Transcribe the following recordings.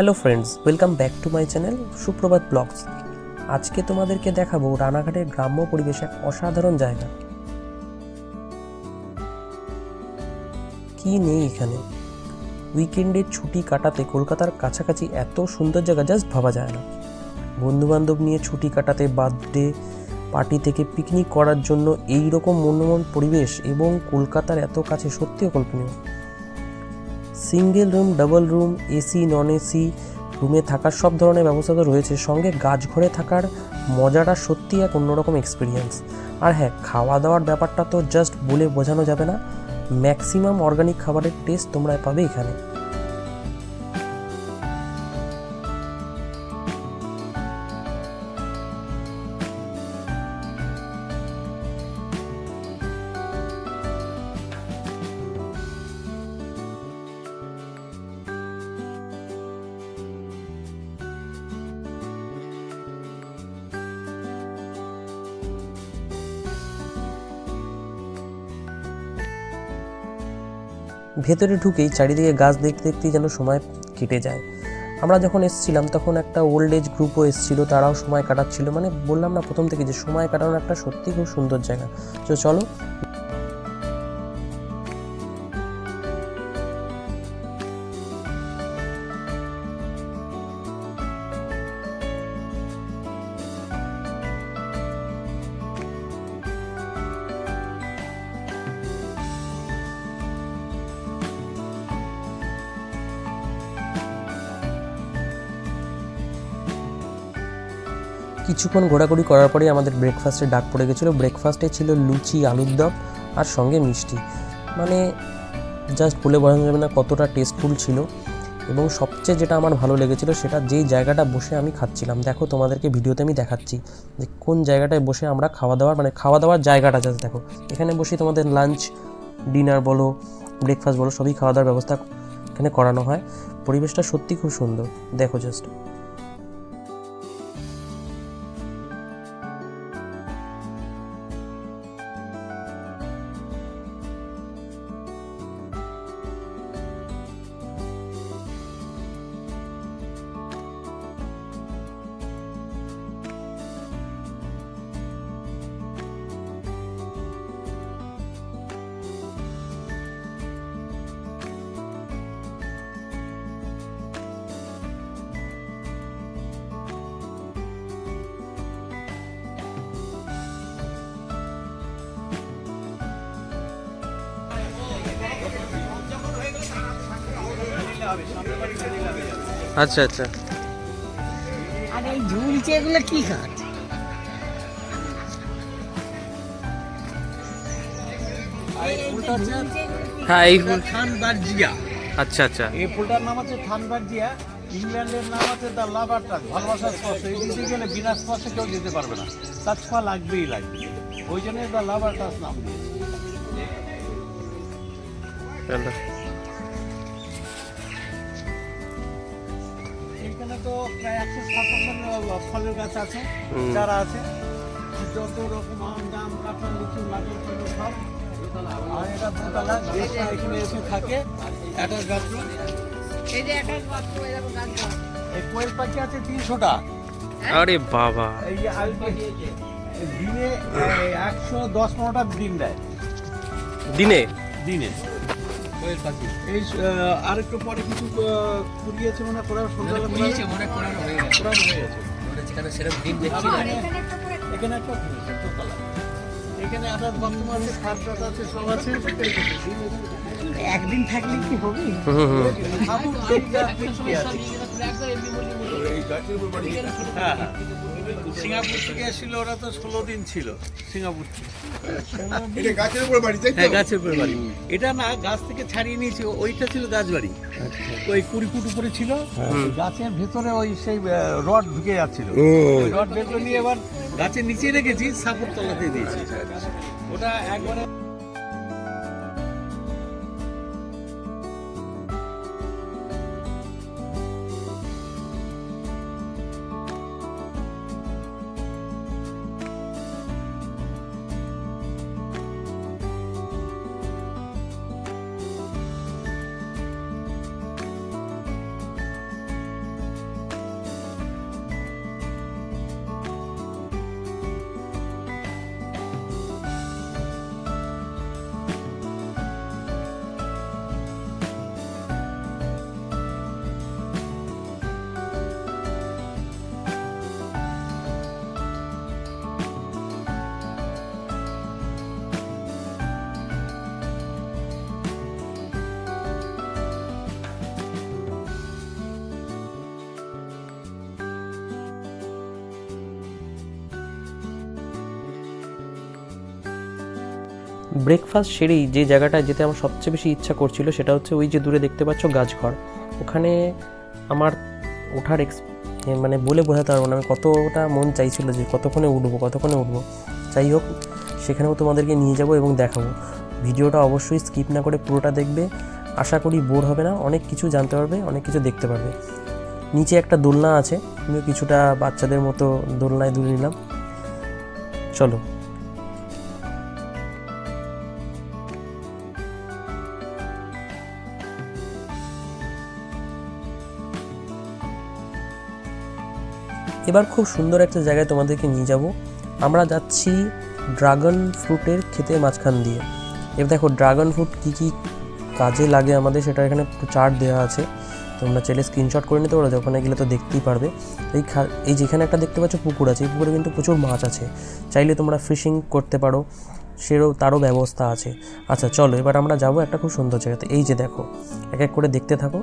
Hello friends welcome back to my channel Suprabhat vlogs আজকে তোমাদেরকে দেখাবো রানাঘাটের গ্রাম্য পরিবেশ এক অসাধারণ জায়গা। কি নেই এখানে? উইকেন্ডের ছুটি কাটাতে কলকাতার কাছাকাছি এত সুন্দর জায়গা জাস্ট ভাবা যায় না। বন্ধু বান্ধব নিয়ে ছুটি কাটাতে বার্থডে পার্টি থেকে পিকনিক করার জন্য এই রকম মনোমন পরিবেশ এবং কলকাতার এত কাছে সত্যি অকল্পনীয় single room, double room, AC, non AC, রুমে থাকার সব ধরনের ব্যবস্থা তো রয়েছে। সঙ্গে গাছঘরে থাকার মজাটা সত্যি এক অন্যরকম এক্সপিরিয়েন্স আর হ্যাঁ খাওয়া দাওয়ার ব্যাপারটা তো জাস্ট বলে বোঝানো যাবে না। ম্যাক্সিমাম অর্গানিক খাবারের টেস্ট তোমরা পাবে এখানে। ভেতরে ঢুকেই চারিদিকে গাছ দেখতে দেখতেই যেন সময় কেটে যায়। আমরা যখন এসেছিলাম তখন একটা ওল্ড এজ গ্রুপও এসেছিল, তারাও সময় কাটাচ্ছিল। মানে বললাম না প্রথম থেকে যে সময় কাটানোর একটা সত্যি খুব সুন্দর জায়গা। তো চলো কিছুক্ষণ ঘোরাঘুরি করার পরেই আমাদের ব্রেকফাস্টে ডাক পড়ে গেছিল। ব্রেকফাস্টে ছিল লুচি, আলুর দম আর সঙ্গে মিষ্টি। মানে জাস্ট বলে বোঝানো যাবে না কতটা টেস্টফুল ছিল। এবং সবচেয়ে যেটা আমার ভালো লেগেছিল সেটা যেই জায়গাটা বসে আমি খাচ্ছিলাম। দেখো তোমাদেরকে ভিডিওতে আমি দেখাচ্ছি যে কোন জায়গাটায় বসে আমরা খাওয়া দাওয়ার মানে খাওয়া দাওয়ার জায়গাটা জাস্ট দেখো। এখানে বসে তোমাদের লাঞ্চ ডিনার বলো ব্রেকফাস্ট বলো, সবই খাওয়া দাওয়ার ব্যবস্থা এখানে করানো হয়। পরিবেশটা সত্যি খুব সুন্দর। দেখো জাস্ট আচ্ছা আচ্ছা। আর এই ঝুলছে এগুলো কি গাছ হ্যাঁ এই ফুল থানবার্জিয়া। আচ্ছা আচ্ছা। এই ফুলটার নাম হচ্ছে থানবার্জিয়া। ইংল্যান্ডের নাম আছে দ্য লাভার টাচ ভালোবাসার স্পর্শ। এই দিতে গেলে বিনা স্পর্শে কেউ যেতে পারবে না। ছোঁয়া লাগবেই লাগবে। ওই জন্য দ্য লাভার টাচ নাম দিয়েছে। তো প্রায় একশো সাতান্ন ফলের গাছ আছে চারা আছে। যত রকম আম জাম কাঁঠাল লিচু ফল সব। আর এটা দোতলা দেশটা এখানে এসে থাকে একটা গাছ এই যে একটা মাত্র এরকম গাছ এই কোয়েল পাখি আছে তিনশোটা আরে বাবা। এই যে আজকে দিনে একশো দশ পনেরোটা ডিম দেয়। দিনে? দিনে। কোয়েল পাখি এই আর একটু পরে কিছু কুড়িয়েছে মনে করে সন্ধ্যাবেলা কুড়িয়েছে মনে করানো হয়ে গেছে। এখানে একটা কুড়িয়েছে এখানে আদার বর্তমান আছে আছে সব আছে। একদিন থাকলে কি হবে। হ্যাঁ, হ্যাঁ। সিঙ্গাপুর থেকে এসেছিল ওরা তো ষোলো দিন ছিল। সিঙ্গাপুর থেকে। এটা গাছের উপর বাড়ি হ্যাঁ গাছের উপরে বাড়ি। এটা না গাছ থেকে ছাড়িয়ে নিয়েছি ওইটা ছিল গাছবাড়ি ওই কুড়ি ফুট উপরে ছিল। গাছের ভেতরে ওই সেই রড ঢুকে যাচ্ছিল। রড ভেতরে নিয়ে এবার গাছের নিচে রেখেছি সাপোর্ট তলাতে দিয়েছি। ওটা একবারে ব্রেকফাস্ট সেরেই যে জায়গাটায় যেতে আমার সবচেয়ে বেশি ইচ্ছা করছিল সেটা হচ্ছে ওই যে দূরে দেখতে পাচ্ছ গাছঘর। ওখানে আমার ওঠার এক্স মানে বলে বোঝাতে পারব না, আমি কতটা মন চাইছিল যে কতক্ষণে উঠবো কতক্ষণে উঠবো। যাই হোক, সেখানেও তোমাদেরকে নিয়ে যাব এবং দেখাবো। ভিডিওটা অবশ্যই স্কিপ না করে পুরোটা দেখবে। আশা করি বোর হবে না, অনেক কিছু জানতে পারবে, অনেক কিছু দেখতে পারবে। নিচে একটা দোলনা আছে, আমিও কিছুটা বাচ্চাদের মতো দোলনায় দুলে নিলাম। চলো। এবার খুব সুন্দর একটা জায়গায় তোমাদেরকে নিয়ে যাব। আমরা যাচ্ছি ড্রাগন ফ্রুটের ক্ষেতের মাঝখান দিয়ে। এবার দেখো, ড্রাগন ফ্রুট কী কী কাজে লাগে আমাদের, সেটা এখানে চার্ট দেওয়া আছে। তোমরা চাইলে স্ক্রিনশট করে নিতে পারো ওখানে গেলে তো দেখতেই পারবে। এই এই যেখানে একটা দেখতে পাচ্ছ পুকুর আছে, এই পুকুরে কিন্তু প্রচুর মাছ আছে। চাইলে তোমরা ফিশিং করতে পারো, সেরও তারও ব্যবস্থা আছে। আচ্ছা চলো, এবার আমরা যাব একটা খুব সুন্দর জায়গাতে। এই যে দেখো, এক এক করে দেখতে থাকো।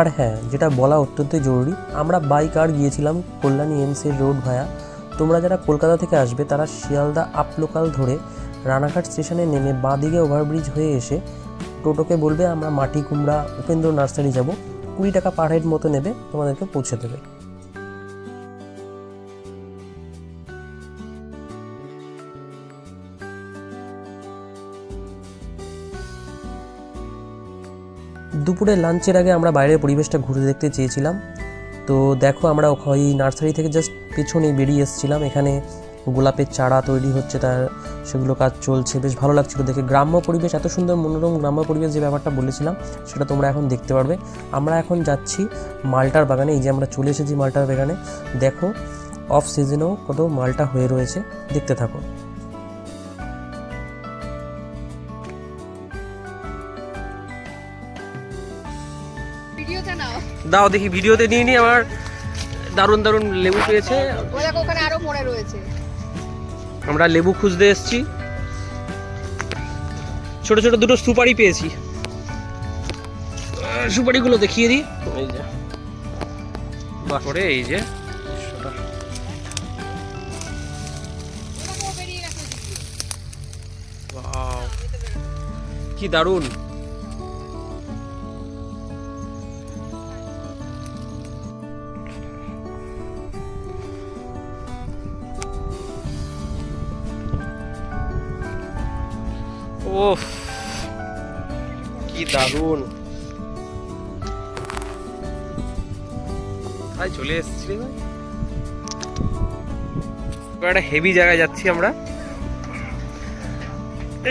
আর হ্যাঁ যেটা বলা অত্যন্ত জরুরি, আমরা বাই কার গিয়েছিলাম কল্যাণী এমসির রোড ভায়া। তোমরা যারা কলকাতা থেকে আসবে, তারা শিয়ালদা আপ লোকাল ধরে রানাঘাট স্টেশনে নেমে বাঁদিকে ওভারব্রিজ হয়ে এসে টোটোকে বলবে, আমরা মাটি কুমড়া, উপেন্দ্র নার্সারি যাব। কুড়ি টাকা পার হেড মতো নেবে, তোমাদেরকে পৌঁছে দেবে। দুপুরে লাঞ্চের আগে আমরা বাইরের পরিবেশটা ঘুরে দেখতে চেয়েছিলাম। তো দেখো আমরা ওই নার্সারি থেকে জাস্ট পেছনে বেরিয়ে এসেছিলাম। এখানে গোলাপের চারা তৈরি হচ্ছে, তার সেগুলো কাজ চলছে। বেশ ভালো লাগছিল দেখে। গ্রাম্য পরিবেশ, এত সুন্দর মনোরম গ্রাম্য পরিবেশ যে ব্যাপারটা বলেছিলাম, সেটা তোমরা এখন দেখতে পারবে। আমরা এখন যাচ্ছি মালটার বাগানে। এই যে আমরা চলে এসেছি মালটার বাগানে। দেখো অফ সিজনেও কত মালটা হয়ে রয়েছে। দেখতে থাকো। দাও দেখি ভিডিওতে নিয়ে নিই আমার দারুণ দারুণ লেবু পেয়েছে। ওখানে আরও পড়ে রয়েছে। আমরা লেবু খুঁজতে এসেছি। ছোট ছোট দুটো সুপারি পেয়েছি। সুপারিগুলো দেখিয়ে দিই। এই যে। তারপরে এই যে! কি দারুণ। ওফ কি দারুণ। ভাই চলে এসেছি ভাই। একটা হেভি জায়গায় যাচ্ছি আমরা।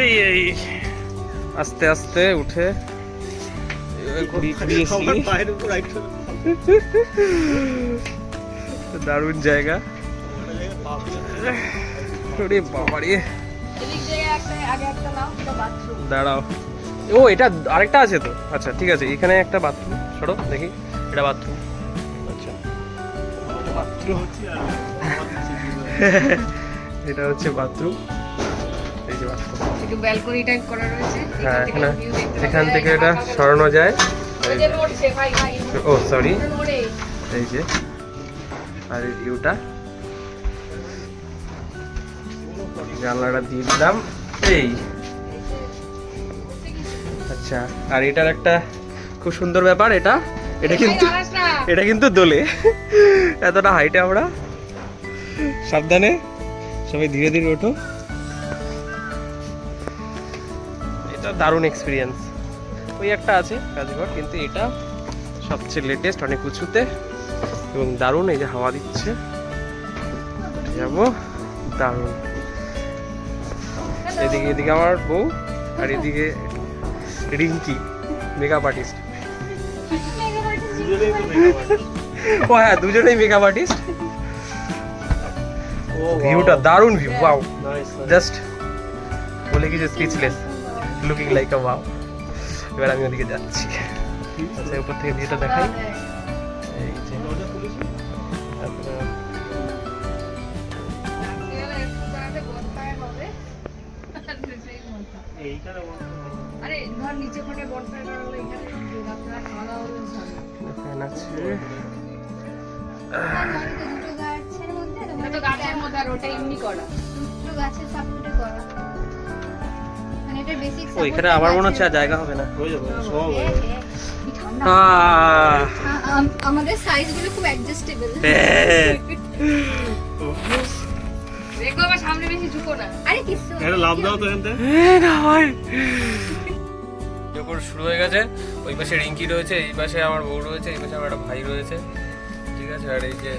এই এই আস্তে আস্তে উঠে দারুণ জায়গা। বাবারে। দাঁড়াও। ও এটা আরেকটা আছে তো? আচ্ছা ঠিক আছে এখানে একটা বাথরুম সরো দেখি এটা বাথরুম আচ্ছা। বাথরুম এটা হচ্ছে বাথরুম এই যে বাথরুম একটু ব্যালকনি টাইপ করা রয়েছে। হ্যাঁ এখান এখানে থেকে এটা সরানো যায়। ও সরি এই যে। আর এই ভিউটা জানলাটা দিয়ে দিলাম। এই। আচ্ছা আর এটার একটা খুব সুন্দর ব্যাপার এটা এটা কিন্তু। এটা কিন্তু দোলে। এতটা হাইটে আমরা সাবধানে সবাই ধীরে ধীরে ওঠো। এটা দারুণ এক্সপিরিয়েন্স ওই একটা আছে কাজঘর কিন্তু এটা সবচেয়ে লেটেস্ট অনেক উঁচুতে এবং দারুণ এই যে হাওয়া দিচ্ছে। যাব। দারুণ। এদিকে এদিকে আমার বউ আর এদিকে রিঙ্কি মেকআপ আর্টিস্ট ও হ্যাঁ দুজনেই মেকআপ আর্টিস্ট ভিউটা দারুণ ভিউ ওয়াও জাস্ট বলে কিছু speechless looking like a wow এবার আমি ওদিকে যাচ্ছি। আচ্ছা উপর থেকে ভিউটা দেখাই। আরে ধর নিচে কোণে বনফায়ার হলো এখানে রাত্রে খাওয়া দাওয়া হলো ফ্যান আছে। দুটো গাছের মধ্যে তো গাছের মধ্যে আর ওটা এমনি করা। দুটো গাছের সাপোর্টে করা। মানে এটা বেসিক ও এখানে আবার মনে হচ্ছে আর জায়গা হবে না। ঠান্ডা আহ, আ- আম- আমাদের সাইজগুলো খুব অ্যাডজাস্টেবল হ্যাঁ। দেখো আবার সামনে বেশি ঝুঁকো না। আরে কিছু লাভ দাও তো এখান থেকে। যখন শুরু হয়ে গেছে ওই পাশে রিঙ্কি রয়েছে এই পাশে আমার বউ রয়েছে এই পাশে আমার একটা ভাই রয়েছে। ঠিক আছে আর এই যে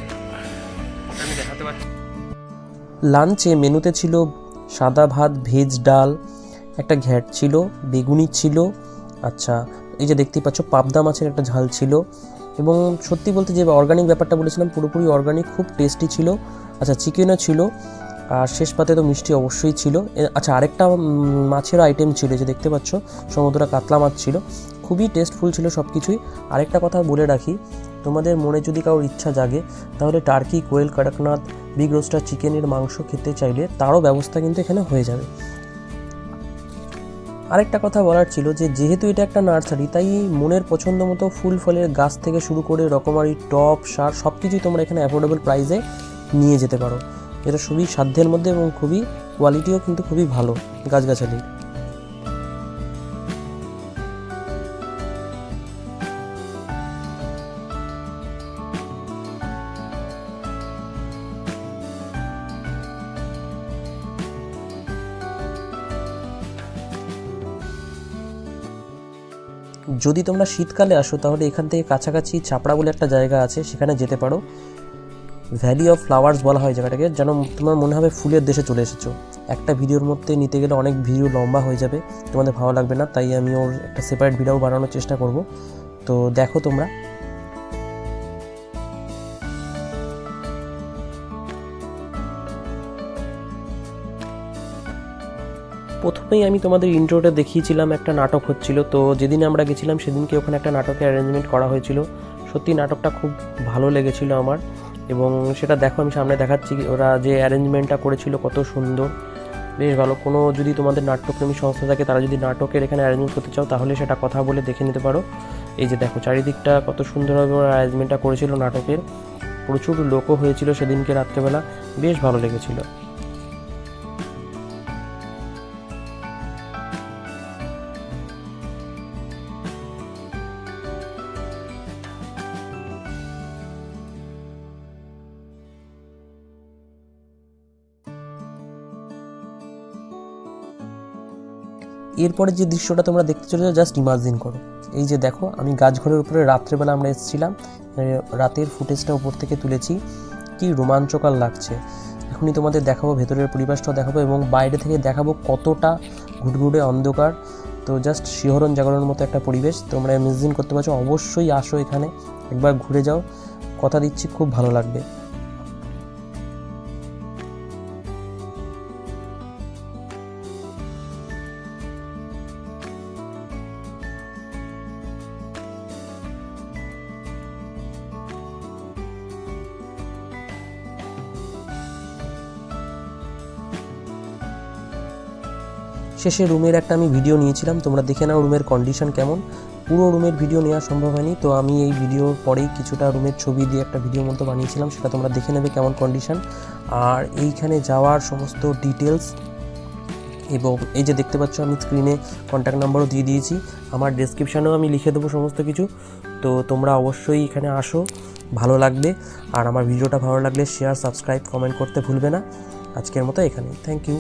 আমি দেখাতে পারছি। লাঞ্চে মেনুতে ছিল সাদা ভাত ভেজ ডাল একটা ঘ্যাট ছিল বেগুনি ছিল আচ্ছা এই যে দেখতেই পাচ্ছ পাবদা মাছের একটা ঝাল ছিল। এবং সত্যি বলতে যে অর্গানিক ব্যাপারটা বলেছিলাম পুরোপুরি অর্গানিক খুব টেস্টি ছিল। আচ্ছা চিকেনও ছিল। আর শেষ পাতে তো মিষ্টি অবশ্যই ছিল। আচ্ছা আরেকটা মাছের আইটেম ছিল যে দেখতে পাচ্ছ সমুদ্র কাতলা মাছ ছিল। খুবই টেস্টফুল ছিল সব কিছুই আরেকটা কথা বলে রাখি, তোমাদের মনে যদি কারোর ইচ্ছা জাগে, তাহলে turkey quail Kadaknath big rooster চিকেনের মাংস খেতে চাইলে তারও ব্যবস্থা কিন্তু এখানে হয়ে যাবে। আরেকটা কথা বলার ছিল যে, যেহেতু এটা একটা নার্সারি, তাই মনের পছন্দ মতো ফুল ফলের গাছ থেকে শুরু করে রকমারি, টপ, সার সব কিছুই তোমরা এখানে অ্যাফোর্ডেবল প্রাইসে নিয়ে যেতে পারো। এটা খুবই সাধ্যের মধ্যে এবং খুবই কোয়ালিটিও কিন্তু খুবই ভালো গাছগাছালির যদি তোমরা শীতকালে আসো, তাহলে এখান থেকে কাছাকাছি চাপড়া বলে একটা জায়গা আছে, সেখানে যেতে পারো। ভ্যালি অফ ফ্লাওয়ার্স বলা হয় জায়গাটাকে, যেন তোমার মনে হবে ফুলের দেশে চলে এসেছ। একটা ভিডিওর মধ্যে নিতে গেলে অনেক ভিডিও লম্বা হয়ে যাবে, তোমাদের ভালো লাগবে না, তাই আমি ওর একটা সেপারেট ভিডিও বানানোর চেষ্টা করব। তো দেখো তোমরা। প্রথমেই আমি তোমাদের ইন্ট্রোটা দেখিয়েছিলাম, একটা নাটক হচ্ছিল। তো যেদিন আমরা গেছিলাম, সেদিনকে ওখানে একটা নাটকের অ্যারেঞ্জমেন্ট করা হয়েছিল। সত্যি নাটকটা খুব ভালো লেগেছিল আমার। এবং সেটা দেখো, আমি সামনে দেখাচ্ছি, ওরা যে অ্যারেঞ্জমেন্টটা করেছিল কত সুন্দর। বেশ ভালো। কোনো যদি তোমাদের নাট্যপ্রেমী সংস্থা থাকে, তারা যদি নাটকের এখানে অ্যারেঞ্জমেন্ট করতে চাও, তাহলে সেটা কথা বলে দেখে নিতে পারো। এই যে দেখো, চারিদিকটা কত সুন্দরভাবে ওরা অ্যারেঞ্জমেন্টটা করেছিল নাটকের। প্রচুর লোকও হয়েছিল সেদিনকে রাত্রেবেলা। বেশ ভালো লেগেছিল। এরপরে যে দৃশ্যটা তোমরা দেখতে চলেছো জাস্ট ইমাজিন করো। এই যে দেখো, আমি গাছঘরের উপরে রাত্রেবেলা আমরা এসেছিলাম রাতের ফুটেজটা উপর থেকে তুলেছি। কি রোমাঞ্চকর লাগছে। এখনই তোমাদের দেখাবো, ভেতরের পরিবেশটাও দেখাবো এবং বাইরে থেকে দেখাবো কতটা ঘুটঘুটে অন্ধকার। তো জাস্ট শিহরণ জাগরণের মতো একটা পরিবেশ। তোমরা ইমাজিন করতে পারছ, অবশ্যই আসো এখানে, একবার ঘুরে যাও। কথা দিচ্ছি, খুব ভালো লাগবে। শেষে রুমের একটা আমি ভিডিও নিয়েছিলাম। তোমরা দেখে নাও রুমের কন্ডিশন কেমন। পুরো রুমের ভিডিও নেওয়া সম্ভব হয়নি, তো আমি এই ভিডিওর পরেই কিছুটা রুমের ছবি দিয়ে একটা ভিডিও মতো বানিয়েছিলাম, সেটা তোমরা দেখে নেবে কেমন কন্ডিশন আর এইখানে যাওয়ার সমস্ত ডিটেলস এবং এই যে দেখতে পাচ্ছ, আমি স্ক্রিনে কন্ট্যাক্ট নাম্বারও দিয়ে দিয়েছি। আমার ডেসক্রিপশানেও আমি লিখে দেবো সমস্ত কিছু। তো তোমরা অবশ্যই এখানে আসো, ভালো লাগবে। আর আমার ভিডিওটা ভালো লাগলে শেয়ার সাবস্ক্রাইব কমেন্ট করতে ভুলবে না। আজকের মতো এখানেই। Thank you